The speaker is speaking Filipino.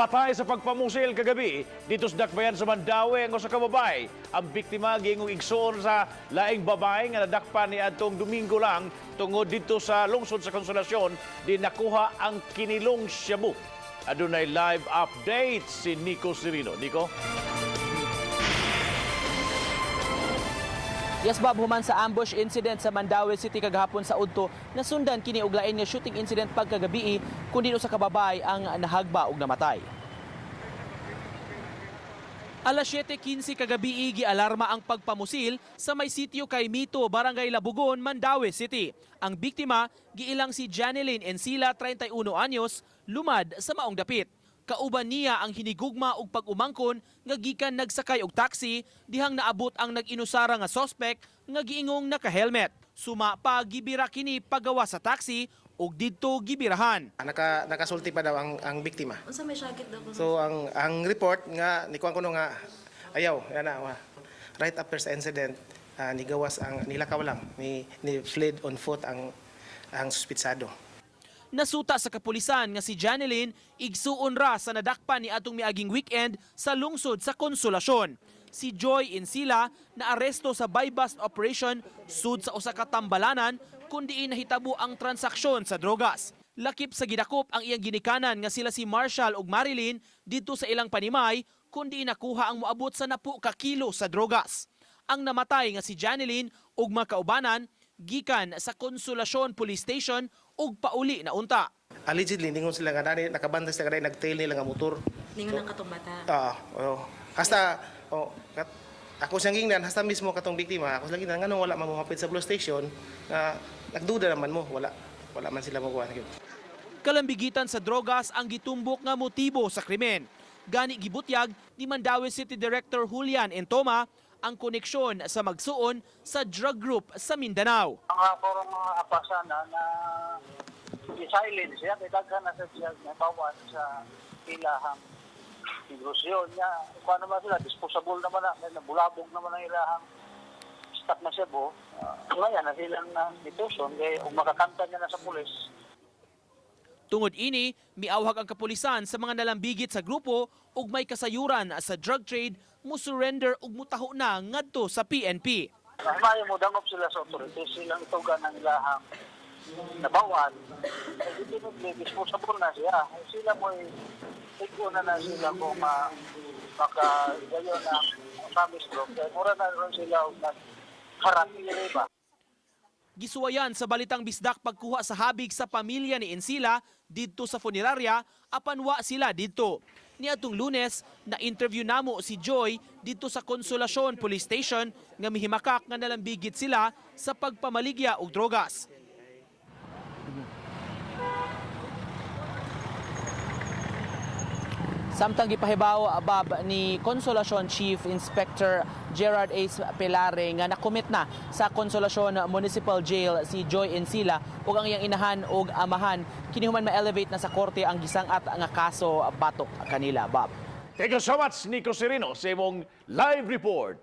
Napatay sa pagpamusil kagabi dito sa Dakbayan sa Mandawi ang usa ka babae. Ang biktima gingong igsoon sa laing babae nga nadakpan ni atong Domingo lang tungod dito sa lungsod sa Konsolasyon di nakuha ang kinilong shabu. Adunay live update si Nico Sirino. Nico? Yes, Bob, human sa ambush incident sa Mandawi City kagahapon sa Udto, nasundan kini og lain nga shooting incident pagkagabi kundi sa kababay ang nahagba og namatay. Alas 7.15 kagabi gialarma ang pagpamusil sa may sitio kay Mito, Barangay Labugon, Mandawi City. Ang biktima, giilang si Janeline Encila, 31 anyos, lumad sa maong dapit. Kauban niya ang hinigugma og pag-umangkon nga gikan nagsakay og taxi dihang naabot ang nag-inusara nga sospek nga giingong naka-helmet. Suma pa gibira kini pagawa sa taxi ug didto gibirahan. Naka nakasulti pa daw ang ang biktima. Unsa may sakit daw ko? So ang ang report nga ni kuan kuno nga ayaw yana wa right after sa incident ah, ni gawas ang nilakaw lang ni ni fled on foot ang ang suspitsado. Nasuta sa kapulisan nga si Janeline igsuon ra sa nadakpan ni atong miaging weekend sa lungsod sa Konsolasyon. Si Joy Insila na aresto sa buy-bust operation sud sa usa ka tambalanan kundi nahitabo ang transaksyon sa drogas. Lakip sa gidakop ang iyang ginikanan nga sila si Marshall ug Marilyn dito sa ilang panimay kundi nakuha ang moabot sa napu ka kilo sa drogas. Ang namatay nga si Janeline ug makaubanan gikan sa Konsolasyon Police Station ug pauli na unta. Allegedly ningon sila nga dani nakabantay sila nga nagtail nila nga motor. Ningon ang katong bata. Ah, oh. Hasta oh, kat, ako siyang gingnan hasta mismo katong biktima ako siyang gingnan ngano wala man mo hapit sa police station nga nagduda naman mo wala wala man sila kuan Kalambigitan sa drogas ang gitumbok nga motibo sa krimen. Gani gibutyag ni Mandawi City Director Julian Entoma ang koneksyon sa magsuon sa drug group sa Mindanao. mga parang mga apasana na silent siya, kaya daghan na sa siya na bawan sa ilahang negosyo niya. Kung ano naman sila, disposable naman na, may bulabog naman ang ilahang stock na po. Uh, ngayon na silang na nituson, kaya kung makakanta niya na sa pulis, Tungod ini, miawhag ang kapulisan sa mga nalambigit sa grupo ug may kasayuran sa drug trade mo surrender ug mutaho na ngadto sa PNP. Mahimayo mo dangop sila sa authorities, silang tugan ng ilahang nabawan. Definitely, disposable na siya. Sila mo tigko na na sila kung ma, maka na promise group. Mura na rin sila nagharap ba? Gisuwayan sa balitang bisdak pagkuha sa habig sa pamilya ni Encila didto sa funeraria apan wa sila didto. Niadtong Lunes na interview namo si Joy didto sa Konsolasyon Police Station nga mihimakak nga nalambigit sila sa pagpamaligya og drogas. Samtang gipahibaw abab ni Konsolasyon Chief Inspector Gerard Ace Pelare nga nakomit na sa Konsolasyon Municipal Jail si Joy Encila ug ang iyang inahan ug amahan kini human ma-elevate na sa korte ang gisangat nga kaso batok kanila Bob. Thank you so much, Nico Sirino, sa imong live report.